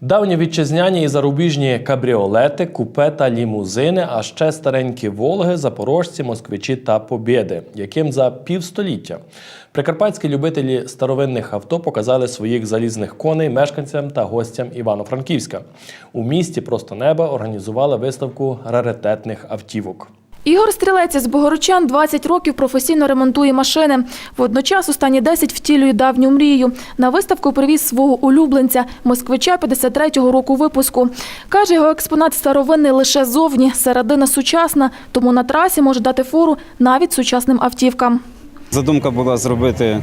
Давні вітчизняні і зарубіжні кабріолети, купе та лімузини, а ще старенькі Волги, запорожці, москвичі та побєди, яким за півстоліття прикарпатські любителі старовинних авто показали своїх залізних коней мешканцям та гостям Івано-Франківська. У місті просто неба організували виставку раритетних автівок. Ігор Стрілець із Богородчан 20 років професійно ремонтує машини. Водночас останні 10 втілює давню мрію. На виставку привіз свого улюбленця, москвича 53-го року випуску. Каже, його експонат старовинний лише зовні, середина сучасна, тому на трасі може дати фору навіть сучасним автівкам. Задумка була зробити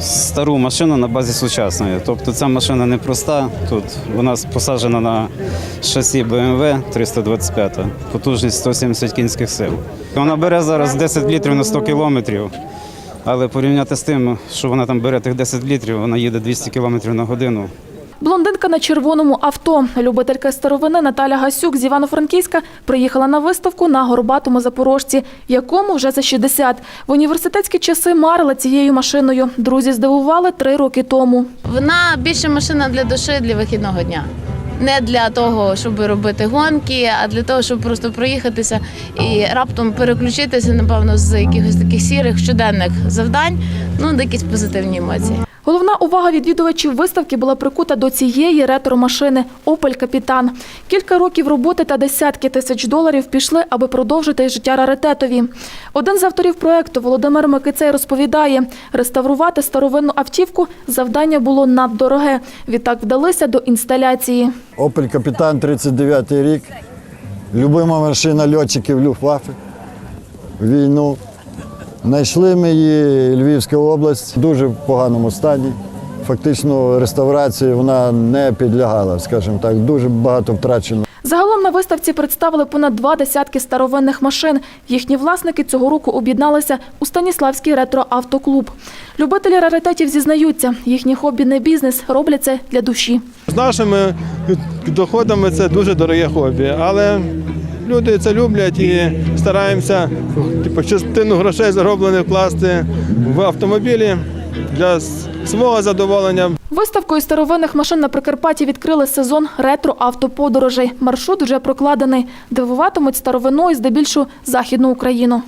стару машину на базі сучасної. Тобто ця машина не проста. Тут вона посаджена на шасі BMW 325, потужність 170 кінських сил. Вона бере зараз 10 літрів на 100 кілометрів. Але порівняти з тим, що вона там бере тих 10 літрів, вона їде 200 кілометрів на годину. Блондинка на червоному авто. Любителька старовини Наталя Гасюк з Івано-Франківська приїхала на виставку на Горбатому Запорожці, якому вже за 60. В університетські часи марила цією машиною. Друзі здивували три роки тому. Вона більше машина для душі для вихідного дня. Не для того, щоб робити гонки, а для того, щоб просто проїхатися і раптом переключитися, напевно, з якихось таких сірих щоденних завдань, ну, до якісь позитивні емоції. Головна увага відвідувачів виставки була прикута до цієї ретро-машини «Опель Капітан». Кілька років роботи та десятки тисяч доларів пішли, аби продовжити життя раритетові. Один з авторів проекту Володимир Микицей розповідає, реставрувати старовинну автівку завдання було наддороге. Відтак вдалися до інсталяції. Опель Капітан 39 рік. Любима машина льотчиків Люфтваффе. Війну. Знайшли ми її Львівська область в дуже поганому стані. Фактично реставрації вона не підлягала, скажімо так, дуже багато втрачено. Загалом на виставці представили понад два десятки старовинних машин. Їхні власники цього року об'єдналися у Станіславський ретроавтоклуб. Любителі раритетів зізнаються, їхнє хобі не бізнес, роблять це для душі. З нашими доходами це дуже дороге хобі, але люди це люблять і стараємося типу, частину грошей зароблених вкласти в автомобілі для свого задоволення. Виставкою старовинних машин на Прикарпатті відкрили сезон ретро-автоподорожей. Маршрут вже прокладений. Дивуватимуть старовиною здебільшого Західну Україну.